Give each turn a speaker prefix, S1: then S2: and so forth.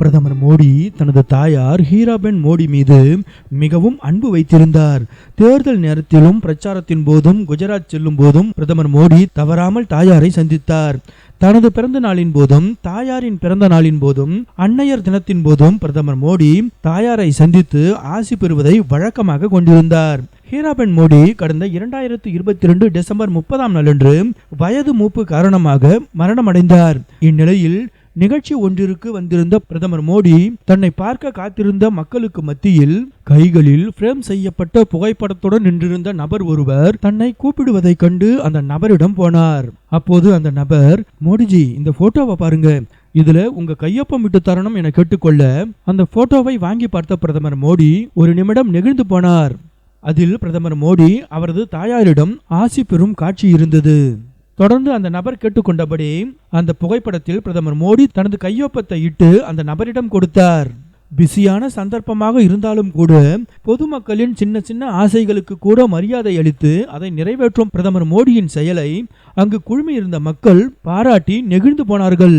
S1: பிரதமர் மோடி தனது தாயார் ஹீராபென் மோடி மீது மிகவும் அன்பு வைத்திருந்தார். தேர்தல் நேரத்திலும் பிரச்சாரத்தின் போதும் குஜராத் செல்லும் போதும் பிரதமர் மோடி தவறாமல் தாயாரை சந்தித்தார். தனது பிறந்த நாளின் போதும் தாயாரின் பிறந்த நாளின் போதும் அன்னையர் தினத்தின் போதும் பிரதமர் மோடி தாயாரை சந்தித்து ஆசி பெறுவதை வழக்கமாக கொண்டிருந்தார். ஹீராபென் மோடி கடந்த இரண்டாயிரத்து இருபத்தி ரெண்டு டிசம்பர் முப்பதாம் நாளன்று வயது மூப்பு காரணமாக மரணமடைந்தார். இந்நிலையில் நிகழ்ச்சி ஒன்றிற்கு வந்திருந்த பிரதமர் மோடி தன்னை பார்க்க காத்திருந்த மக்களுக்கு மத்தியில் கைகளில் பிரேம் செய்யப்பட்ட புகைப்படத்துடன் நின்றிருந்த நபர் ஒருவர் தன்னை கூப்பிடுவதைக் கண்டு அந்த நபரிடம் போனார். அப்போது அந்த நபர் மோடிஜி இந்த போட்டோவை பாருங்க. இதுல உங்க கையொப்பம் விட்டு தரணும் என கேட்டுக்கொள்ள அந்த போட்டோவை வாங்கி பார்த்த பிரதமர் மோடி ஒரு நிமிடம் நெகிழ்ந்து போனார். அதில் பிரதமர் மோடி அவரது தாயாரிடம் ஆசி பெறும் காட்சி இருந்தது. தொடர்ந்து அந்த நபர் கேட்டுக்கொண்டபடி அந்த புகைப்படத்தில் பிரதமர் மோடி தனது கையொப்பத்தை இட்டு அந்த நபரிடம் கொடுத்தார். பிஸியான சந்தர்ப்பமாக இருந்தாலும் கூட பொதுமக்களின் சின்ன சின்ன ஆசைகளுக்கு கூட மரியாதை அளித்து அதை நிறைவேற்றும் பிரதமர் மோடியின் செயலை அங்கு குழுமியிருந்த மக்கள் பாராட்டி நெகிழ்ந்து போனார்கள்.